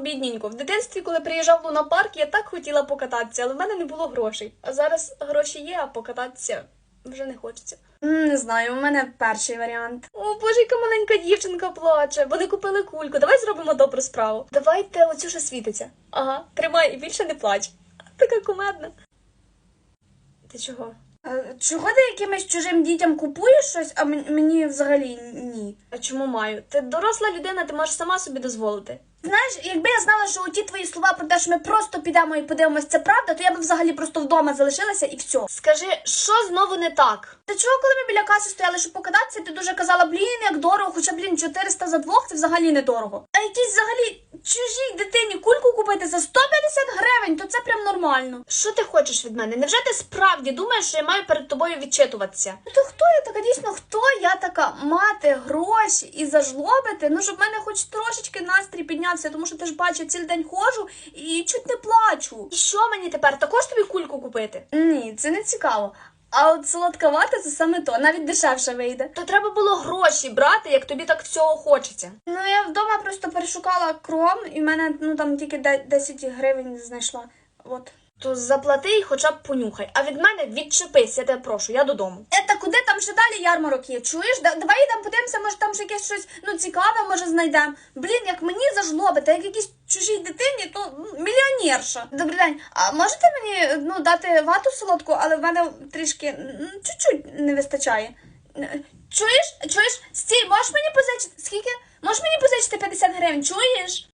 бідненько. В дитинстві, коли приїжджав в лунапарк, я так хотіла покататися, але в мене не було грошей. А зараз гроші є, а покататися вже не хочеться. Не знаю, у мене перший варіант. О, боже, яка маленька дівчинка плаче. Вони купили кульку. Давай зробимо добру справу. Давайте оцю що світиться. Ага, тримай і більше не плач. Така кумедна. Ти чого? Чого ти якимось чужим дітям купуєш щось, а мені взагалі ні? А чому маю? Ти доросла людина, ти можеш сама собі дозволити. Знаєш, якби я знала, що ті твої слова про те, що ми просто підемо і подивимось, це правда, то я б взагалі просто вдома залишилася і все. Скажи, що знову не так? Та чого, коли ми біля каси стояли, щоб покататися, ти дуже казала, блін, як дорого, хоча, блін, 400 за двох це взагалі недорого. А якійсь взагалі чужій дитині кульку купити за 150 гривень, то це прям нормально. Що ти хочеш від мене? Невже ти справді думаєш, що я маю перед тобою відчитуватися? Ну то хто я така? Дійсно, хто я така мати гроші і зажлобити? Ну, щоб в мене хоч трошечки настрій піднявся, тому що ти ж бачиш, цілий день ходжу і чуть не плачу. І що мені тепер? Також тобі кульку купити? Ні, це не цікаво. А от солодка вата це саме то, навіть дешевше вийде. То треба було гроші брати, як тобі так всього хочеться. Ну я вдома просто перешукала кром, і в мене ну там тільки де- 10 гривень знайшла. От. То заплати і хоча б понюхай. А від мене відчепись, я тебе прошу, я додому. Ета, куди там ще далі ярмарок є? Чуєш? Да- давай йдемо подивимося, може там якесь щось ну, цікаве, може знайдемо. Блін, як мені зажлобити, як якійсь чужій дитині, то м, мільйонерша. Добрий день. А можете мені ну, дати вату солодку, але в мене трішки чуть-чуть не вистачає. Чуєш? Чуєш? Стій, можеш мені позичити? Скільки? Можеш мені позичити 50 гривень? Чуєш?